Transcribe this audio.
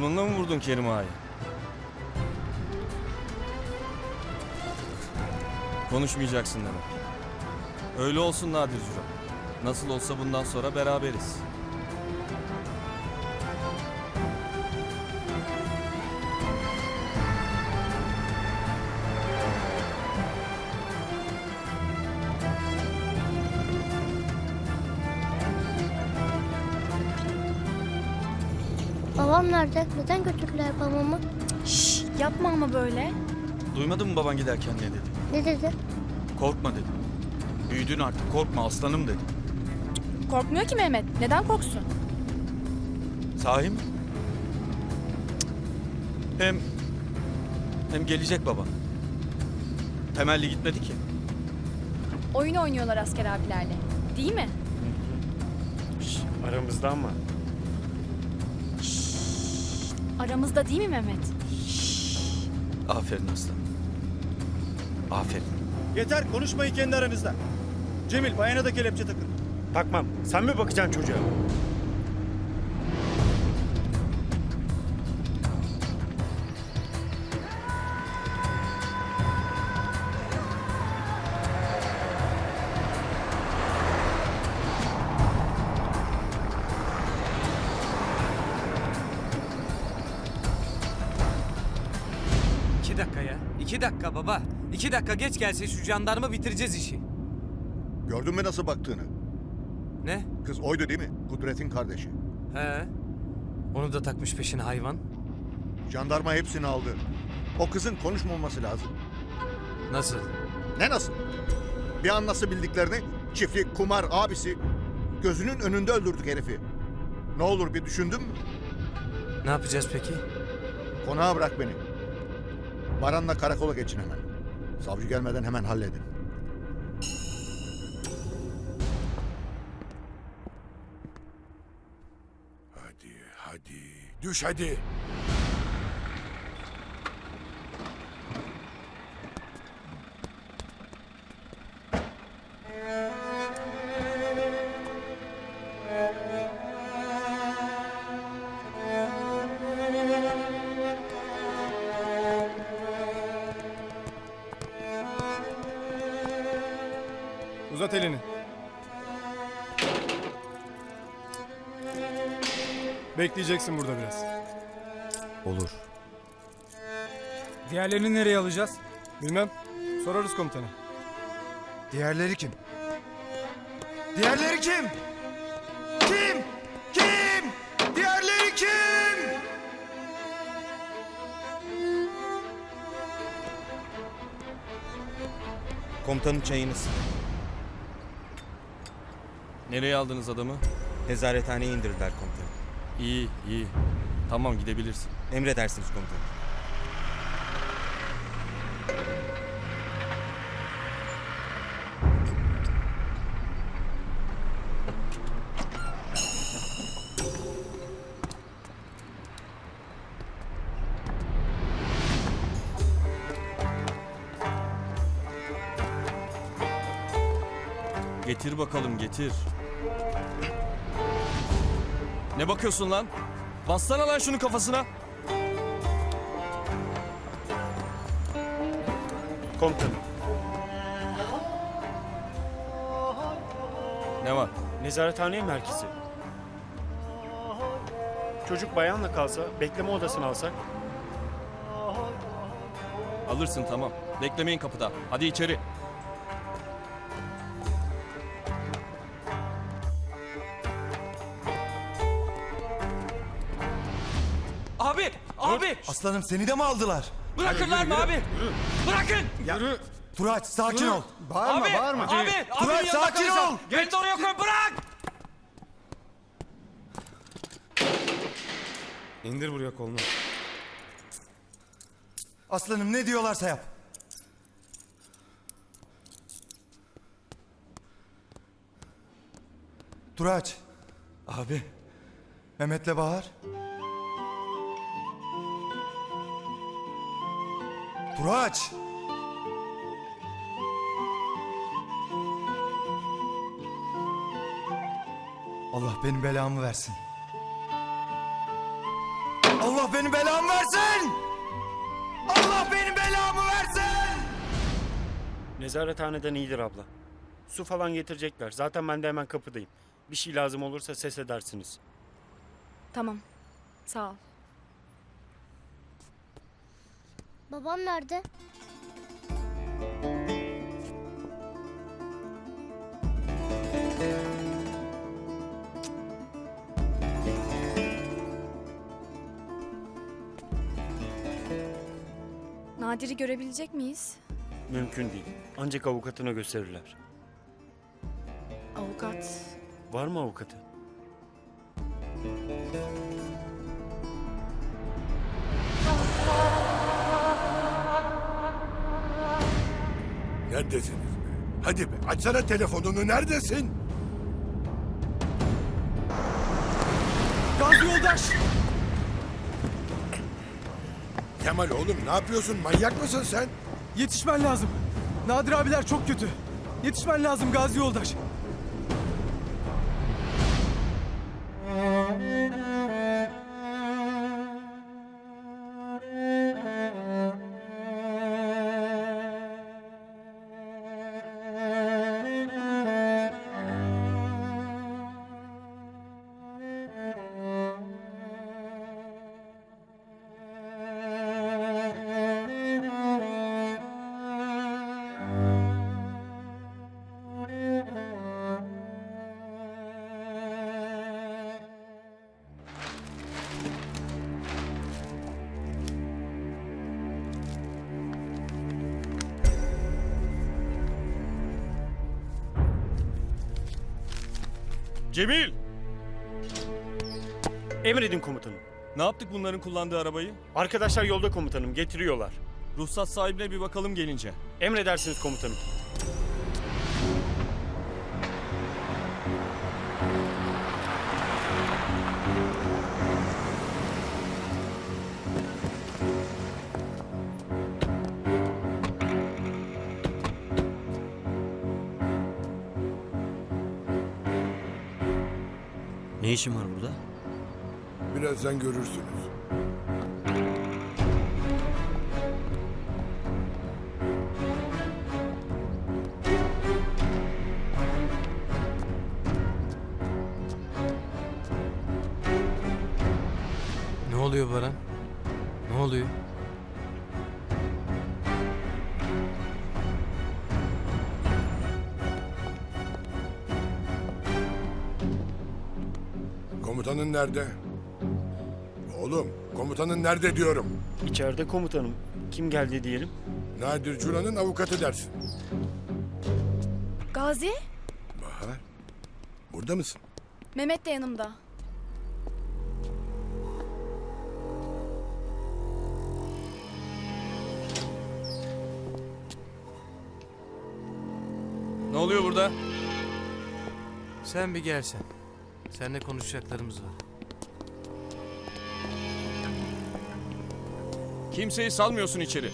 Bununla mı vurdun Kerim Ağa'yı? Konuşmayacaksın demek. Öyle olsun Nadir Cüra. Nasıl olsa bundan sonra beraberiz. Babam nerede? Neden götürdüler babamı? Şşş yapma ama böyle. Duymadın mı baban giderken ne dedi? Ne dedi? Korkma dedi. Büyüdün artık korkma aslanım dedi. Korkmuyor ki Mehmet. Neden korksun? Sahi mi? Hem hem gelecek baba. Temelli gitmedi ki. Oyun oynuyorlar asker abilerle. Değil mi? Aramızda ama. Aramızda değil mi Mehmet? Aferin aslanım. Aferin. Yeter konuşmayın kendi aranızda. Cemil bayana da kelepçe takın. Takmam. Sen mi bakacaksın çocuğa? İki dakika baba. İki dakika geç gelse şu jandarma bitireceğiz işi. Gördün mü nasıl baktığını? Ne? Kız oydu değil mi? Kudret'in kardeşi. He. Onu da takmış peşine hayvan. Jandarma hepsini aldı. O kızın konuşmaması lazım. Nasıl? Ne nasıl? Bir an nasıl bildiklerini çiftlik, kumar, abisi gözünün önünde öldürdük herifi. Ne olur bir düşündün mü? Ne yapacağız peki? Konağa bırak beni. Baran'la karakola geçin hemen. Savcı gelmeden hemen halledin. Hadi, hadi. Düş hadi. Uzat elini. Bekleyeceksin burada biraz. Olur. Diğerlerini nereye alacağız? Bilmem. Sorarız komutana. Diğerleri kim? Diğerleri kim? Kim? Kim? Diğerleri kim? Komutanın çayınız. Nereye aldınız adamı? Nezarethaneye indirdiler komutanım. İyi, iyi. Tamam gidebilirsin. Emredersiniz komutanım. Getir bakalım getir. Ne bakıyorsun lan? Bassana lan şunun kafasına. Komutanım. Ne var? Nezarethane merkezi. Çocuk bayanla kalsa, bekleme odasını alsak. Alırsın tamam. Beklemeyin kapıda. Hadi içeri. Abi! Abi! Aslanım seni de mi aldılar? Bırakırlar mı abi? Bırakın! Turaç sakin ol. Bağırma abi! bağırma. Abi! Abi! Yanında sakin ol. Beni de oraya koy bırak! İndir buraya kolunu. Aslanım ne diyorlarsa yap. Turaç. Abi. Mehmet'le Bahar. Turaç. Allah benim belamı versin. Allah Allah benim belamı versin! Allah benim belamı versin! Nezarethaneden iyidir abla. Su falan getirecekler. Zaten ben de hemen kapıdayım. Bir şey lazım olursa ses edersiniz. Tamam. Sağ ol. Babam nerede? Nadir'i görebilecek miyiz? Mümkün değil. Ancak avukatına gösterirler. Avukat. Var mı avukatı? Neredesiniz be? Hadi be açsana telefonunu neredesin? Gazi yoldaş! Kemal oğlum ne yapıyorsun manyak mısın sen? Yetişmen lazım. Nadir abiler çok kötü. Yetişmen lazım Gazi yoldaş. Cemil! Emredin komutanım. Ne yaptık bunların kullandığı arabayı? Arkadaşlar yolda komutanım. Getiriyorlar. Ruhsat sahibine bir bakalım gelince. Emredersiniz komutanım. Ne işin var burada? Birazdan görürsünüz. Ne oluyor Baran? Ne oluyor? Komutanın nerede? Oğlum komutanın nerede diyorum. İçeride komutanım. Kim geldi diyelim? Nadir Cura'nın avukatı dersin. Gazi? Bahar burada mısın? Mehmet de yanımda. Ne oluyor burada? Sen bir gelsen. Seninle konuşacaklarımız var. Kimseyi salmıyorsun içeri.